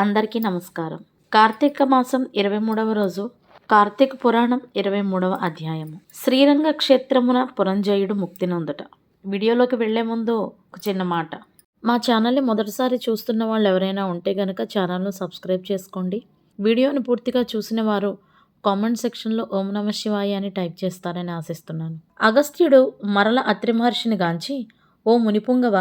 అందరికీ నమస్కారం. కార్తీక మాసం ఇరవై మూడవ రోజు కార్తీక పురాణం ఇరవై మూడవ అధ్యాయము. శ్రీరంగ క్షేత్రమున పురంజయుడు ముక్తి నొందుట. వీడియోలోకి వెళ్ళే ముందు ఒక చిన్న మాట. మా ఛానల్ని మొదటిసారి చూస్తున్న వాళ్ళు ఎవరైనా ఉంటే గనక ఛానల్ను సబ్స్క్రైబ్ చేసుకోండి. వీడియోను పూర్తిగా చూసిన వారు కామెంట్ సెక్షన్లో ఓం నమ శివాయ అని టైప్ చేస్తారని ఆశిస్తున్నాను. అగస్త్యుడు మరల అత్రి మహర్షిని గాంచి ఓ మునిపుంగవ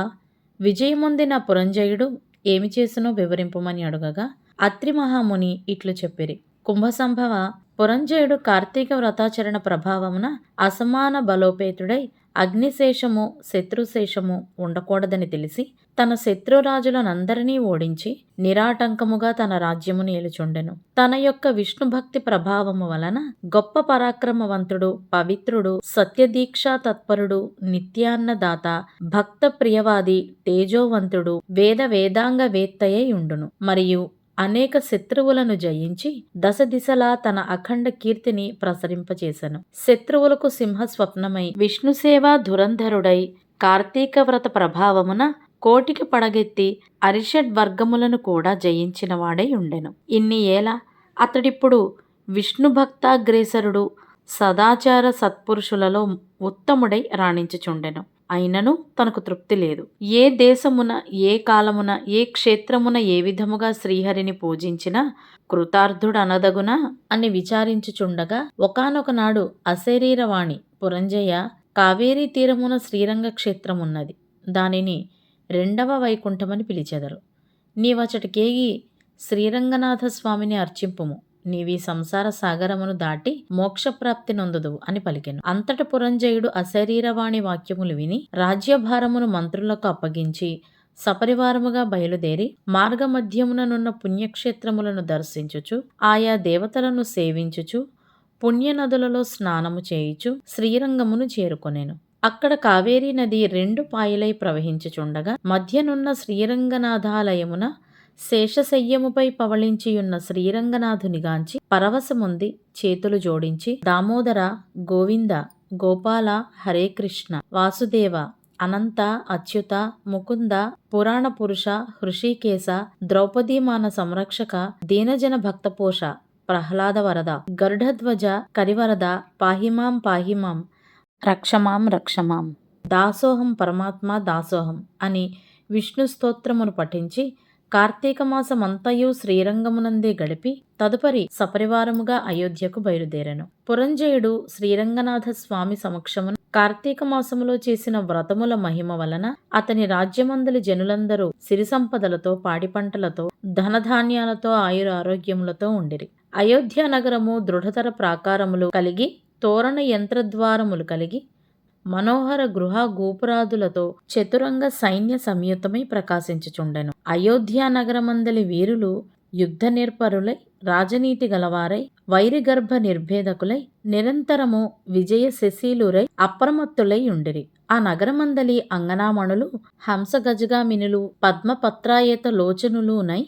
విజయమొందిన పురంజయుడు ఏమి చేసినో వివరింపమని అడుగగా అత్రి మహాముని ఇట్లు చెప్పిరి. కుంభ సంభవ పురంజయుడు కార్తీక వ్రతాచరణ ప్రభావమున అసమాన బలోపేతుడై అగ్నిశేషము శత్రుశేషము ఉండకూడదని తెలిసి తన శత్రురాజులనందరినీ ఓడించి నిరాటంకముగా తన రాజ్యము నిలుచుండెను తన యొక్క విష్ణు భక్తి ప్రభావము వలన గొప్ప పరాక్రమవంతుడు పవిత్రుడు సత్యదీక్షా తత్పరుడు నిత్యాన్నదాత భక్త ప్రియవాది తేజోవంతుడు వేద వేదాంగ వేత్తయై ఉండును మరియు అనేక శత్రువులను జయించి దశ దిశలా తన అఖండ కీర్తిని ప్రసరింపచేశను శత్రువులకు సింహ స్వప్నమై విష్ణుసేవ ధురంధరుడై కార్తీక వ్రత ప్రభావమున కోటికి పడగెత్తి అరిషడ్ వర్గములను కూడా జయించిన వాడై ఉండెను. ఇన్ని ఏల అతడిప్పుడు విష్ణు భక్తాగ్రేసరుడు సదాచార సత్పురుషులలో ఉత్తముడై రాణించుచుండెను. అయినను తనకు తృప్తి లేదు. ఏ దేశమున ఏ కాలమున ఏ క్షేత్రమున ఏ విధముగా శ్రీహరిని పూజించినా కృతార్థుడనదగునా అని విచారించుచుండగా ఒకనొకనాడు అశరీరవాణి పురంజయ కావేరీ తీరమున శ్రీరంగ క్షేత్రమున్నది. దానిని రెండవ వైకుంఠమని పిలిచెదరు. నీవచటికేగి శ్రీరంగనాథ స్వామిని అర్చింపుము. నీవి సంసార సాగరమును దాటి మోక్షప్రాప్తి నొందదు అని పలికెను. అంతట పురంజయుడు అశరీరవాణి వాక్యములు విని రాజ్యభారమును మంత్రులకు అప్పగించి సపరివారముగా బయలుదేరి మార్గమధ్యముననున్న పుణ్యక్షేత్రములను దర్శించుచు ఆయా దేవతలను సేవించుచు పుణ్యనదులలో స్నానము చేయుచు శ్రీరంగమును చేరుకొనేను. అక్కడ కావేరీ నది రెండు పాయలై ప్రవహించుచుండగా మధ్యనున్న శ్రీరంగనాథాలయమున శేషశయ్యముపై పవళించియున్న శ్రీరంగనాథునిగాంచి పరవశముంది చేతులు జోడించి దామోదర గోవింద గోపాల హరే కృష్ణ వాసుదేవ అనంత అచ్యుత ముకుంద పురాణ పురుష హృషికేశ ద్రౌపదీమాన సంరక్షక దీనజన భక్తపోష ప్రహ్లాద వరద గరుడధ్వజ కరివరద పాహిమాం పాహిమాం రక్షమాం రక్షమాం దాసోహం పరమాత్మ దాసోహం అని విష్ణు స్తోత్రమును పఠించి కార్తీక మాసమంతయు శ్రీరంగమునందే గడిపి తదుపరి సపరివారముగా అయోధ్యకు బయలుదేరాను. పురంజయుడు శ్రీరంగనాథ స్వామి సమక్షమున కార్తీక మాసములో చేసిన వ్రతముల మహిమ వలన అతని రాజ్యమందలి జనులందరూ సిరి సంపదలతో పాడి పంటలతో ధనధాన్యాలతో ఆయుర ఆరోగ్యములతో ఉండిరి. అయోధ్య నగరము దృఢతర ప్రాకారములు కలిగి తోరణ యంత్రద్వారములు కలిగి మనోహర గృహ గోపురాదులతో చతురంగ సైన్య సంయుతమై ప్రకాశించుచుండెను. అయోధ్య నగరమందలి వీరులు యుద్ధ నిర్పరులై రాజనీతి గలవారై వైరిగర్భ నిర్భేదకులై నిరంతరము విజయ శశీలురై అప్రమత్తులై ఉండిరి. ఆ నగరమందలి అంగనామణులు హంసగజగామినులు పద్మపత్రాయేత లోచనులునై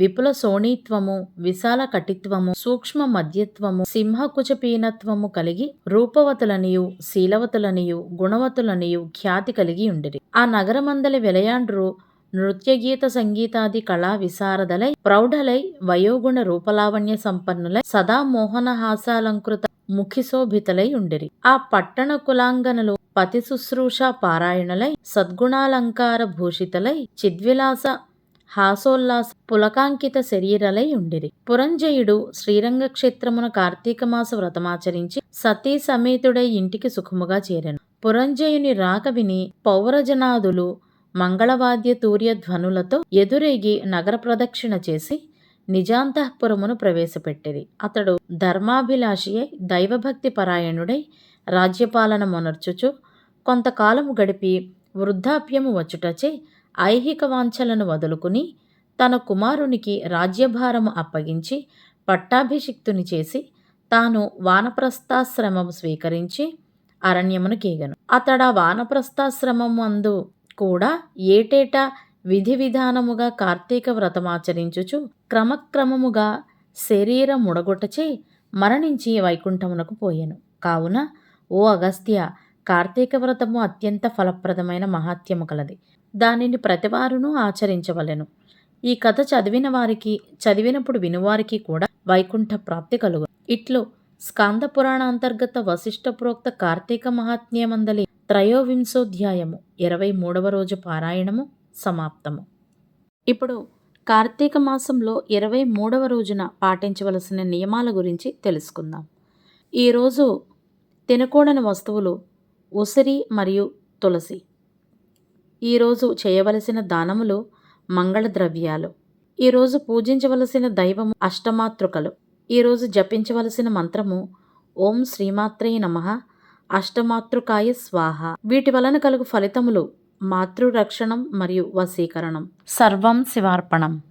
విపుల సోణీత్వము విశాల కటిత్వము సూక్ష్మ మధ్యత్వము సింహకుచపీనత్వము కలిగి రూపవతులనియు శీలవతులనియు గుణవతులనియు ఖ్యాతి కలిగి ఉండిరి. ఆ నగరమందలి వెలయాండ్రు నృత్యగీత సంగీతాది కళా విశారదలై ప్రౌఢలై వయోగుణ రూపలావణ్య సంపన్నులై సదా మోహనహాసాలంకృత ముఖిశోభితలై ఉండిరి. ఆ పట్టణ కులాంగనలు పతి శుశ్రూష పారాయణలై సద్గుణాలంకార భూషితలై చిద్విలాస హాసోల్లాస పులకాంకిత శరీరలై ఉండిరి. పురంజయుడు శ్రీరంగ క్షేత్రమున కార్తీక మాస వ్రతమాచరించి సతీ సమేతుడై ఇంటికి సుఖముగా చేరెను. పురంజయుని రాక విని పౌరజనాదులు మంగళవాద్య తూర్య ధ్వనులతో ఎదురేగి నగర ప్రదక్షిణ చేసి నిజాంతఃపురమును ప్రవేశపెట్టిరి. అతడు ధర్మాభిలాషి అయి దైవభక్తి పరాయణుడై రాజ్యపాలన మొనర్చుచు కొంతకాలము గడిపి వృద్ధాప్యము వచ్చుటచే ఐహిక వాంఛలను వదులుకుని తన కుమారునికి రాజ్యభారము అప్పగించి పట్టాభిషిక్తుని చేసి తాను వానప్రస్థాశ్రమము స్వీకరించి అరణ్యమును కీగను. అతడ వానప్రస్థాశ్రమం అందు కూడా ఏటేటా విధి విధానముగా కార్తీక వ్రతమాచరించుచు క్రమక్రమముగా శరీర ముడగొట్టచే మరణించి వైకుంఠమునకు పోయెను. కావున ఓ అగస్త్య కార్తీక వ్రతము అత్యంత ఫలప్రదమైన మహాత్యము కలది. దానిని ప్రతివారును ఆచరించవలెను. ఈ కథ చదివిన వారికి చదివినప్పుడు వినువారికి కూడా వైకుంఠ ప్రాప్తి కలుగు ఇట్లు స్కాంద పురాణ అంతర్గత వశిష్ట ప్రోక్త కార్తీక మహాత్మ్యమందలి త్రయోవింశోధ్యాయము ఇరవై మూడవ రోజు పారాయణము సమాప్తము. ఇప్పుడు కార్తీక మాసంలో ఇరవై మూడవ రోజున పాటించవలసిన నియమాల గురించి తెలుసుకుందాం. ఈరోజు తినకూడని వస్తువులు ఉసిరి మరియు తులసి. ఈరోజు చేయవలసిన దానములు మంగళ ద్రవ్యాలు ఈరోజు పూజించవలసిన దైవము అష్టమాతృకలు. ఈరోజు జపించవలసిన మంత్రము ఓం శ్రీమాత్రే నమ అష్టమాతృకాయ స్వాహ. వీటి వలన కలుగు ఫలితములు మాతృరక్షణం మరియు వశీకరణం. సర్వం శివార్పణం.